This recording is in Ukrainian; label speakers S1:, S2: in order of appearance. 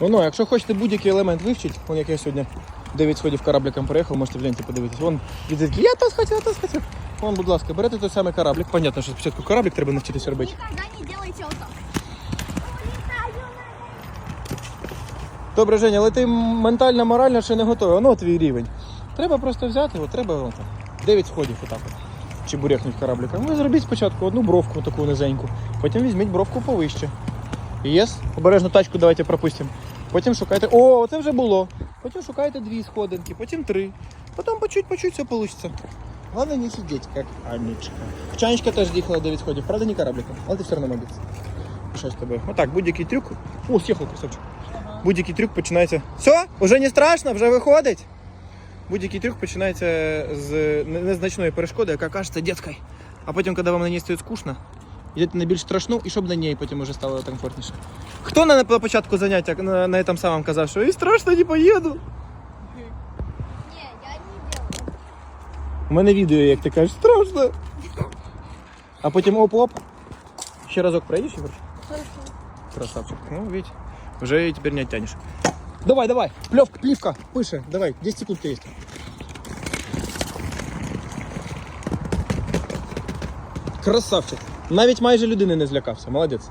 S1: Воно, якщо хочете будь-який елемент вивчити, вон як я сьогодні 9 сходів корабликом переїхав, можете гляньте подивитись. Вон від я то схотів, я то схотів. Вон, будь ласка, берете той самий кораблик. Понятно, що спочатку кораблик треба навчитися робити.
S2: Не.
S1: Добре, Женя, але ти ментально, морально ще не готовий. Воно твій рівень. Треба просто взяти, от треба от, 9 сходів отак от. Чи бурехнуть корабликом. Ви зробіть спочатку одну бровку таку низеньку, потім візьміть бровку повище. Єс, обережно тачку давайте пропустимо. Потім шукайте. О, це вже було. Потім шукаєте дві сходинки, потім три. Потім по чуть, по чуть все вийде. Головне не сидіть, як Анечка. Чанечка теж їхала 9 сходів, правда, не корабликом, але ти все одно молодець. Що з тобою? Отак, будь-який трюк. О, з'їхав красавчик. Будь-який трюк починається. Все, вже не страшно, вже виходить. Будь-який трюк починається з незначної перешкоди, яка кажеться дитячою. А потім, коли вам на ній стає скучно, йдете на більш страшну, і щоб на ній потім вже стало комфортніше. Хто на, на початку заняття на, на этом самому казав, що і страшно не поїду?
S2: Не, я не делаю.
S1: У мене відео, як ти кажеш, страшно. А потім оп-оп. Ще разок пройдеш, Ігор? Красавчик. Ну, ведь уже и теперь не оттянешь. Давай, давай. Плевка, плівка, пише. Давай, 10 секунд есть. Красавчик. Навіть майже людини не злякався. Молодець.